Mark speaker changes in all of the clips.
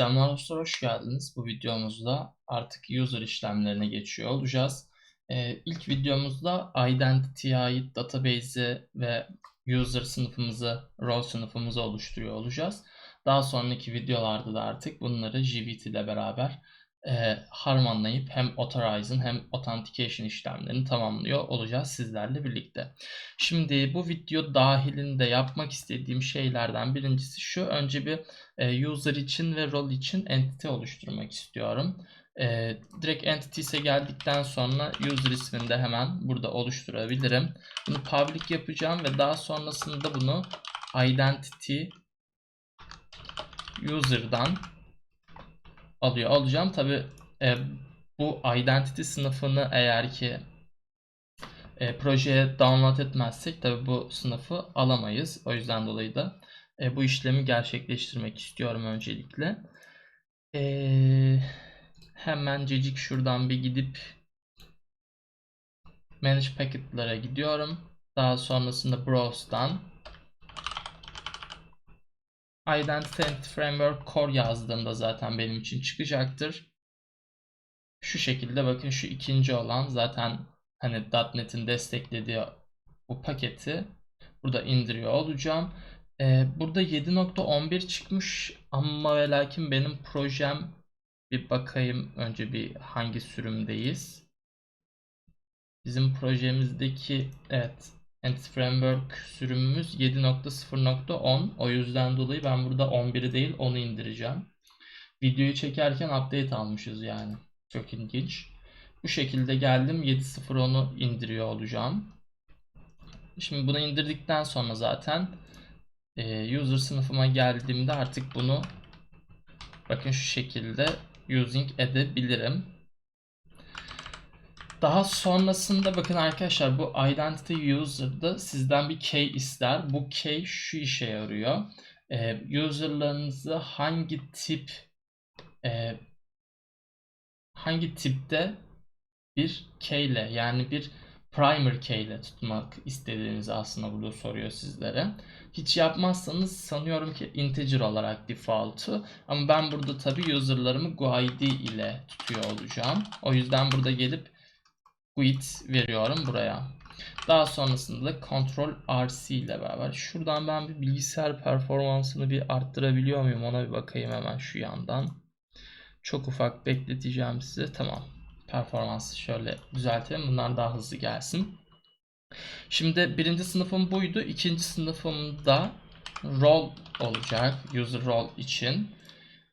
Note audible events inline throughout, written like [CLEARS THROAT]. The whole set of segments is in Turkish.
Speaker 1: Selamlar dostlar, hoş geldiniz. Bu videomuzda artık user işlemlerine geçiyor olacağız. Ee, ilk videomuzda identity'ye ait database'i ve user sınıfımızı, role sınıfımızı oluşturuyor olacağız. Daha sonraki videolarda da artık bunları JVT ile beraber e, harmanlayıp hem authorize'ın hem authentication işlemlerini tamamlıyor olacağız sizlerle birlikte. Şimdi bu video dahilinde yapmak istediğim şeylerden birincisi şu. Önce bir e, user için ve role için entity oluşturmak istiyorum. E, direkt entity'se geldikten sonra user ismini de hemen burada oluşturabilirim. Bunu public yapacağım ve daha sonrasında bunu identity user'dan alıyor olacağım. Tabi e, bu identity sınıfını eğer ki e, projeye download etmezsek tabi bu sınıfı alamayız. O yüzden dolayı da e, bu işlemi gerçekleştirmek istiyorum öncelikle. E, hemencecik şuradan bir gidip Manage Packet'lara gidiyorum. Daha sonrasında Browse'dan Identity Framework Core yazdığımda zaten benim için çıkacaktır. Şu şekilde bakın şu ikinci olan zaten hani .NET'in desteklediği bu paketi burada indiriyor olacağım. Ee, burada 7.11 çıkmış ama ve lakin benim projem bir bakayım önce bir hangi sürümdeyiz. Bizim projemizdeki evet Entity Framework sürümümüz 7.0.10 o yüzden dolayı ben burada 11'i değil 10'u indireceğim. Videoyu çekerken update almışız yani. Çok ilginç. Bu şekilde geldim 7.0.10'u indiriyor olacağım. Şimdi bunu indirdikten sonra zaten e, user sınıfıma geldiğimde artık bunu bakın şu şekilde using edebilirim. Daha sonrasında bakın arkadaşlar bu identity user'da sizden bir key ister. Bu key şu işe yarıyor. Ee, user'larınızı hangi tip e, hangi tipte bir key ile yani bir primer key ile tutmak istediğinizi aslında burada soruyor sizlere. Hiç yapmazsanız sanıyorum ki integer olarak default'u ama ben burada tabi user'larımı guid ile tutuyor olacağım. O yüzden burada gelip quit veriyorum buraya. Daha sonrasında da Ctrl RC ile beraber şuradan ben bir bilgisayar performansını bir arttırabiliyor muyum ona bir bakayım hemen şu yandan. Çok ufak bekleteceğim size. Tamam. Performansı şöyle düzeltelim. Bunlar daha hızlı gelsin. Şimdi birinci sınıfım buydu. İkinci sınıfımda role olacak. User role için.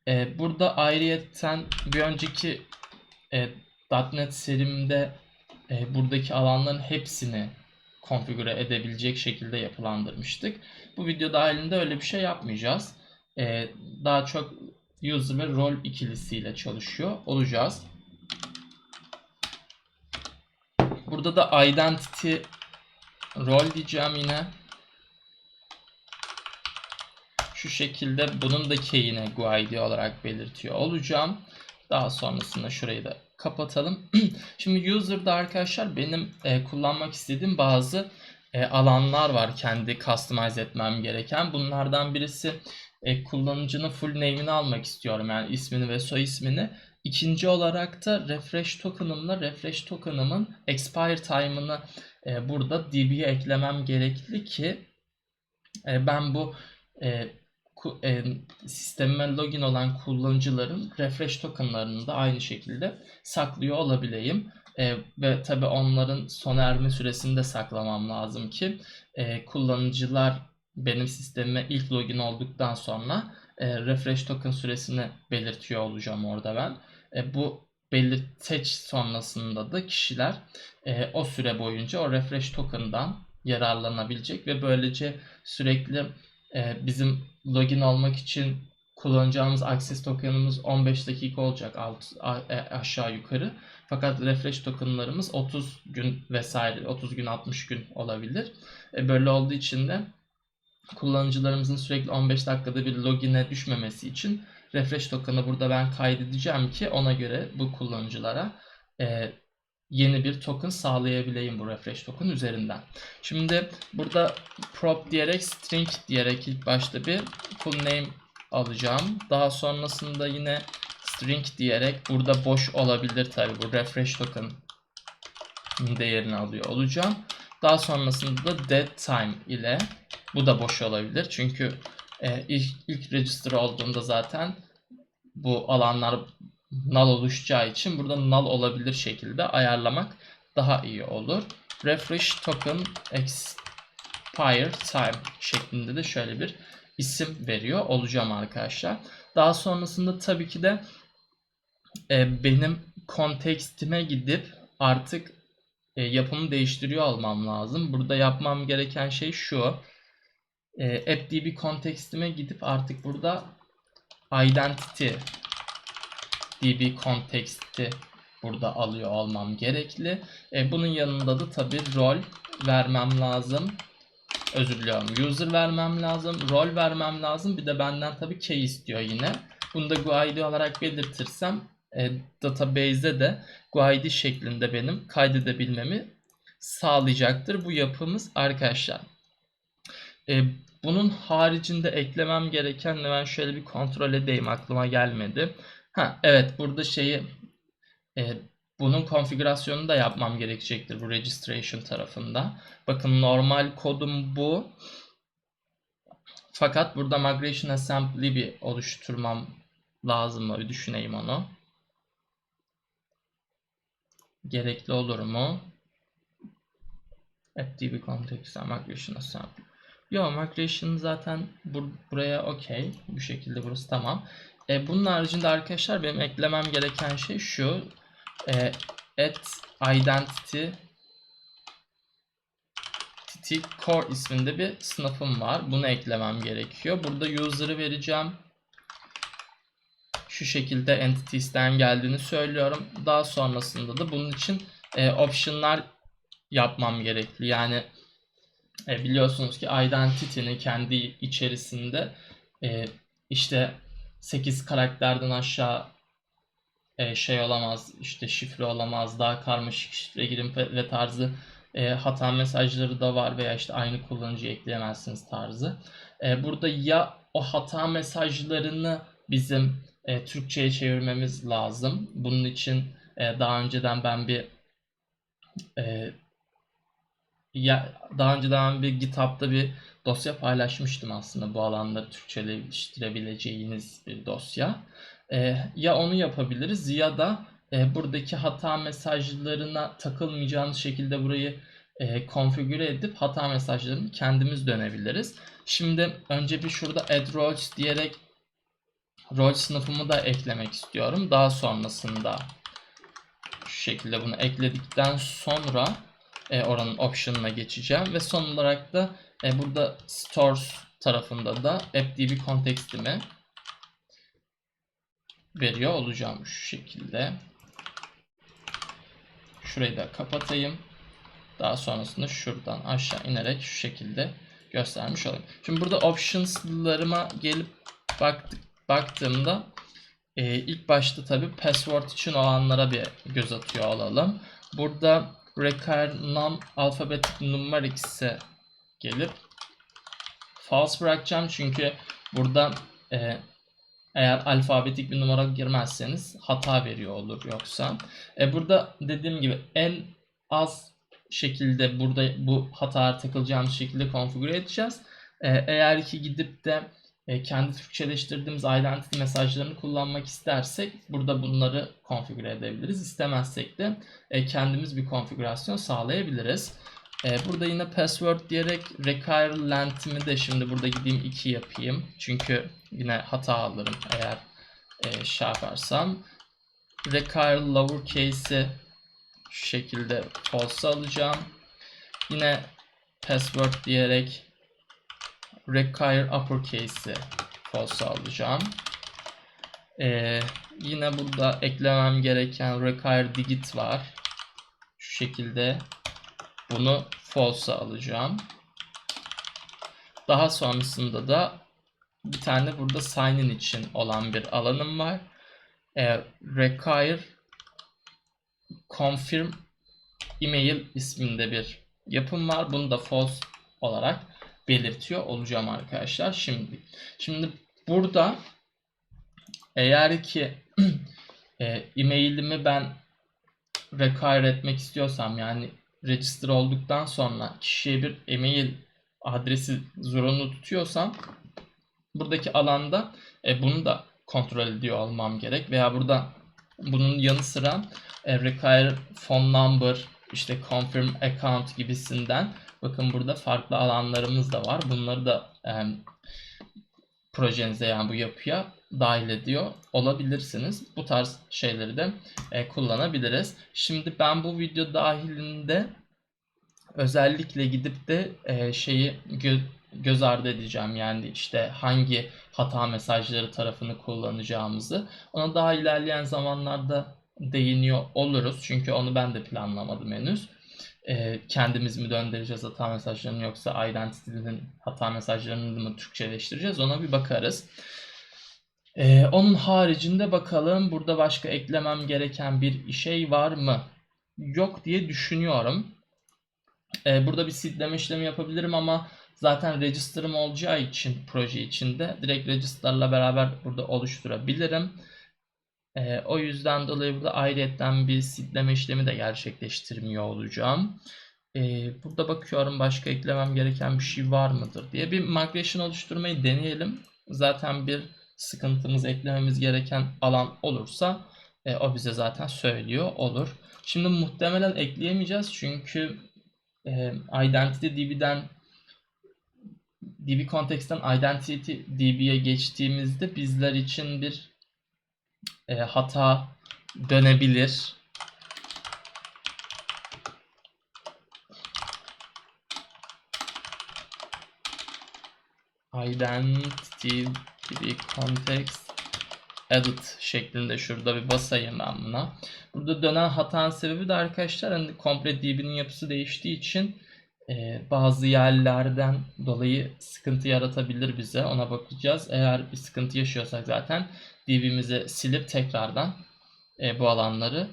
Speaker 1: Ee, burada ayrıyeten bir önceki e, .NET serimde e, buradaki alanların hepsini konfigüre edebilecek şekilde yapılandırmıştık. Bu video dahilinde öyle bir şey yapmayacağız. E, daha çok user ve role ikilisiyle çalışıyor olacağız. Burada da identity role diyeceğim yine. Şu şekilde bunun da key'ine guid olarak belirtiyor olacağım. Daha sonrasında şurayı da kapatalım. [CLEARS THROAT] Şimdi user'da arkadaşlar benim e, kullanmak istediğim bazı e, alanlar var kendi customize etmem gereken. Bunlardan birisi e, kullanıcının full name'ini almak istiyorum. Yani ismini ve soy ismini. İkinci olarak da refresh token'ımla refresh token'ımın expire time'ını e, burada DB'ye eklemem gerekli ki e, ben bu e, e, sistemime login olan kullanıcıların refresh tokenlarını da aynı şekilde saklıyor olabileyim. E, ve tabi onların sona erme süresini de saklamam lazım ki e, kullanıcılar benim sistemime ilk login olduktan sonra e, refresh token süresini belirtiyor olacağım orada ben. E, bu belirteç sonrasında da kişiler e, o süre boyunca o refresh token'dan yararlanabilecek ve böylece sürekli bizim login olmak için kullanacağımız access token'ımız 15 dakika olacak alt, e, aşağı yukarı. Fakat refresh token'larımız 30 gün vesaire 30 gün 60 gün olabilir. E, böyle olduğu için de kullanıcılarımızın sürekli 15 dakikada bir login'e düşmemesi için refresh token'ı burada ben kaydedeceğim ki ona göre bu kullanıcılara e, yeni bir token sağlayabileyim bu refresh token üzerinden. Şimdi burada prop diyerek string diyerek ilk başta bir full name alacağım. Daha sonrasında yine string diyerek burada boş olabilir tabi bu refresh token değerini alıyor olacağım. Daha sonrasında da dead time ile bu da boş olabilir. Çünkü e, ilk, ilk register olduğunda zaten bu alanlar null oluşacağı için burada null olabilir şekilde ayarlamak daha iyi olur. Refresh token expire time şeklinde de şöyle bir isim veriyor olacağım arkadaşlar. Daha sonrasında tabii ki de e, benim kontekstime gidip artık e, yapımı değiştiriyor olmam lazım. Burada yapmam gereken şey şu. E, AppDB kontekstime gidip artık burada identity db konteksti burada alıyor olmam gerekli. E, bunun yanında da tabi rol vermem lazım. Özür diliyorum. User vermem lazım. Rol vermem lazım. Bir de benden tabi key istiyor yine. Bunu da GUID olarak belirtirsem e, database'e de GUID şeklinde benim kaydedebilmemi sağlayacaktır bu yapımız arkadaşlar. E, bunun haricinde eklemem gereken ben şöyle bir kontrol edeyim aklıma gelmedi. Ha evet burada şeyi e, bunun konfigürasyonunu da yapmam gerekecektir bu registration tarafında. Bakın normal kodum bu. Fakat burada migration assembly bir oluşturmam lazım mı? Bir düşüneyim onu. Gerekli olur mu? FTP context migration assembly. Yo migration zaten bur buraya okey. Bu şekilde burası tamam. E, bunun haricinde arkadaşlar benim eklemem gereken şey şu. E, at identity core isminde bir sınıfım var. Bunu eklemem gerekiyor. Burada user'ı vereceğim. Şu şekilde entities'ten geldiğini söylüyorum. Daha sonrasında da bunun için e, option'lar yapmam gerekli. Yani e, biliyorsunuz ki identity'nin kendi içerisinde e, işte 8 karakterden aşağı e, şey olamaz, işte şifre olamaz, daha karmaşık şifre girin ve tarzı e, hata mesajları da var veya işte aynı kullanıcıyı ekleyemezsiniz tarzı. E, burada ya o hata mesajlarını bizim e, Türkçe'ye çevirmemiz lazım. Bunun için e, daha önceden ben bir e, ya daha önceden bir GitHub'da bir dosya paylaşmıştım aslında bu alanları Türkçeleştirebileceğiniz bir dosya. E, ya onu yapabiliriz ya da e, buradaki hata mesajlarına takılmayacağınız şekilde burayı e, konfigüre edip hata mesajlarını kendimiz dönebiliriz. Şimdi önce bir şurada add roles diyerek rol sınıfımı da eklemek istiyorum. Daha sonrasında şu şekilde bunu ekledikten sonra e, oranın option'ına geçeceğim ve son olarak da e, burada stores tarafında da appdb kontekstimi veriyor olacağım şu şekilde. Şurayı da kapatayım. Daha sonrasında şuradan aşağı inerek şu şekilde göstermiş olayım. Şimdi burada options'larıma gelip baktık, baktığımda e, ilk başta tabi password için olanlara bir göz atıyor olalım. Burada require non alphabetic numerics'e gelip false bırakacağım çünkü burada e, eğer alfabetik bir numara girmezseniz hata veriyor olur yoksa. E, burada dediğim gibi en az şekilde burada bu hata takılacağımız şekilde konfigüre edeceğiz. E, eğer ki gidip de e, kendi Türkçeleştirdiğimiz identity mesajlarını kullanmak istersek burada bunları konfigüre edebiliriz. İstemezsek de e, kendimiz bir konfigürasyon sağlayabiliriz. E, burada yine password diyerek require length'imi de şimdi burada gideyim 2 yapayım. Çünkü yine hata alırım eğer e, şey yaparsam. Require lowercase'i şu şekilde false alacağım. Yine password diyerek require uppercase'i false alacağım. Ee, yine burada eklemem gereken require digit var. Şu şekilde bunu false alacağım. Daha sonrasında da bir tane burada sign in için olan bir alanım var. E, require confirm email isminde bir yapım var. Bunu da false olarak belirtiyor olacağım arkadaşlar. Şimdi şimdi burada eğer ki [CLEARS THROAT] e, e-mailimi ben require etmek istiyorsam yani register olduktan sonra kişiye bir e-mail adresi zorunlu tutuyorsam buradaki alanda e, bunu da kontrol ediyor olmam gerek veya burada bunun yanı sıra e, require phone number işte confirm account gibisinden bakın burada farklı alanlarımız da var. Bunları da e, projenize yani bu yapıya dahil ediyor olabilirsiniz. Bu tarz şeyleri de e, kullanabiliriz. Şimdi ben bu video dahilinde özellikle gidip de e, şeyi gö- göz ardı edeceğim. Yani işte hangi hata mesajları tarafını kullanacağımızı. Ona daha ilerleyen zamanlarda değiniyor oluruz. Çünkü onu ben de planlamadım henüz. E, kendimiz mi döndüreceğiz hata mesajlarını yoksa identity'nin hata mesajlarını mı Türkçeleştireceğiz ona bir bakarız. Ee, onun haricinde bakalım burada başka eklemem gereken bir şey var mı? Yok diye düşünüyorum. Ee, burada bir seedleme işlemi yapabilirim ama zaten register'ım olacağı için proje içinde direkt register'la beraber burada oluşturabilirim. Ee, o yüzden dolayı burada ayrıyetten bir seedleme işlemi de gerçekleştirmiyor olacağım. Ee, burada bakıyorum başka eklemem gereken bir şey var mıdır diye. Bir migration oluşturmayı deneyelim. Zaten bir sıkıntımız eklememiz gereken alan olursa e, o bize zaten söylüyor olur. Şimdi muhtemelen ekleyemeyeceğiz çünkü e, Identity DB'den DB Context'ten Identity DB'ye geçtiğimizde bizler için bir e, hata dönebilir. Identity DB Context Edit şeklinde şurada bir basayım ben buna. Burada dönen hatanın sebebi de arkadaşlar hani komple DB'nin yapısı değiştiği için e, bazı yerlerden dolayı sıkıntı yaratabilir bize. Ona bakacağız. Eğer bir sıkıntı yaşıyorsak zaten DB'mizi silip tekrardan e, bu alanları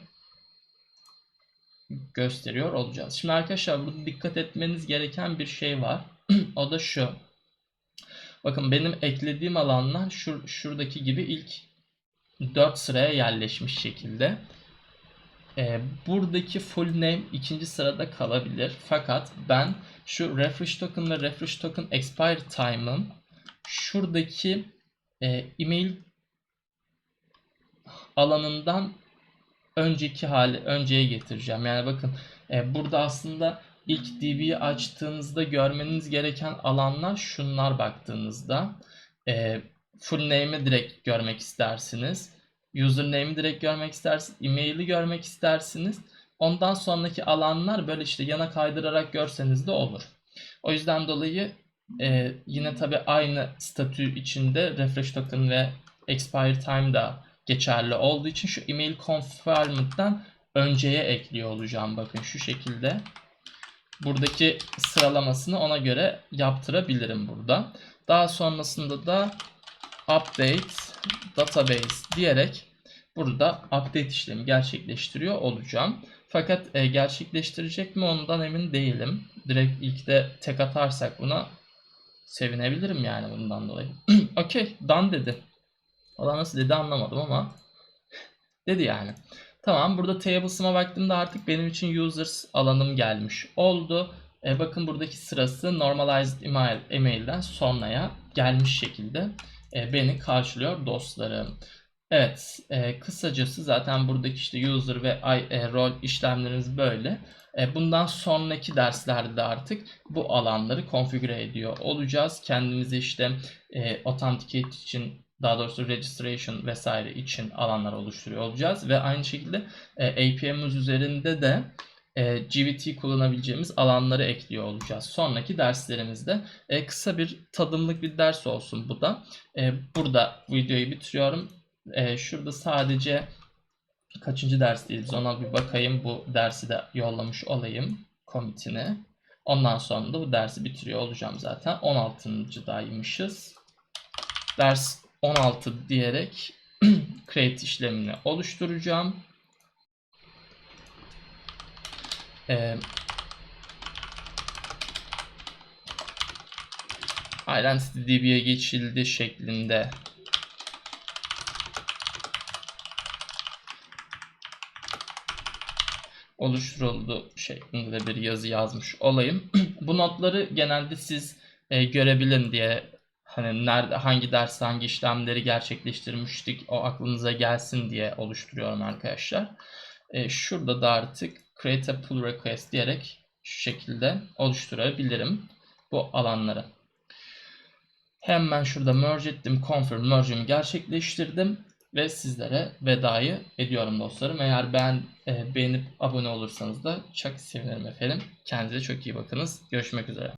Speaker 1: gösteriyor olacağız. Şimdi arkadaşlar burada dikkat etmeniz gereken bir şey var. [CLEARS THROAT] o da şu. Bakın benim eklediğim alanlar şur şuradaki gibi ilk 4 sıraya yerleşmiş şekilde. Ee, buradaki full name ikinci sırada kalabilir. Fakat ben şu refresh token ve refresh token expire time'ım şuradaki e, email alanından önceki hali önceye getireceğim. Yani bakın e, burada aslında ilk DB'yi açtığınızda görmeniz gereken alanlar şunlar baktığınızda. E, full name'i direkt görmek istersiniz. Username'i direkt görmek istersiniz. E-mail'i görmek istersiniz. Ondan sonraki alanlar böyle işte yana kaydırarak görseniz de olur. O yüzden dolayı e, yine tabi aynı statü içinde refresh token ve expire time da geçerli olduğu için şu email confirmed'dan önceye ekliyor olacağım. Bakın şu şekilde buradaki sıralamasını ona göre yaptırabilirim burada. Daha sonrasında da update database diyerek burada update işlemi gerçekleştiriyor olacağım. Fakat e, gerçekleştirecek mi ondan emin değilim. Direkt ilk de tek atarsak buna sevinebilirim yani bundan dolayı. [CLEARS THROAT] Okey done dedi. Valla nasıl dedi anlamadım ama [LAUGHS] dedi yani. Tamam burada tables'ıma baktığımda artık benim için users alanım gelmiş oldu. E, bakın buradaki sırası normalized email, email'den sonraya gelmiş şekilde e, beni karşılıyor dostlarım. Evet e, kısacası zaten buradaki işte user ve I, e, role işlemlerimiz böyle. E, bundan sonraki derslerde de artık bu alanları konfigüre ediyor olacağız. Kendimizi işte e, authenticate için daha doğrusu registration vesaire için alanlar oluşturuyor olacağız ve aynı şekilde e, API'miz üzerinde de e, GVT kullanabileceğimiz alanları ekliyor olacağız. Sonraki derslerimizde e, kısa bir tadımlık bir ders olsun bu da. E, burada videoyu bitiriyorum. E, şurada sadece kaçıncı dersteyiz ona bir bakayım. Bu dersi de yollamış olayım komitine. Ondan sonra da bu dersi bitiriyor olacağım zaten. 16. daymışız. Ders 16 diyerek [CLEARS THROAT] create işlemini oluşturacağım. Ee, Identity DB'ye geçildi şeklinde oluşturuldu şeklinde de bir yazı yazmış olayım. [CLEARS THROAT] Bu notları genelde siz e, görebilin diye hani nerede hangi ders hangi işlemleri gerçekleştirmiştik o aklınıza gelsin diye oluşturuyorum arkadaşlar. E, şurada da artık create a pull request diyerek şu şekilde oluşturabilirim bu alanları. Hemen şurada merge ettim. Confirm merge'imi gerçekleştirdim ve sizlere vedayı ediyorum dostlarım. Eğer ben e, beğenip abone olursanız da çok sevinirim efendim. Kendinize çok iyi bakınız. Görüşmek üzere.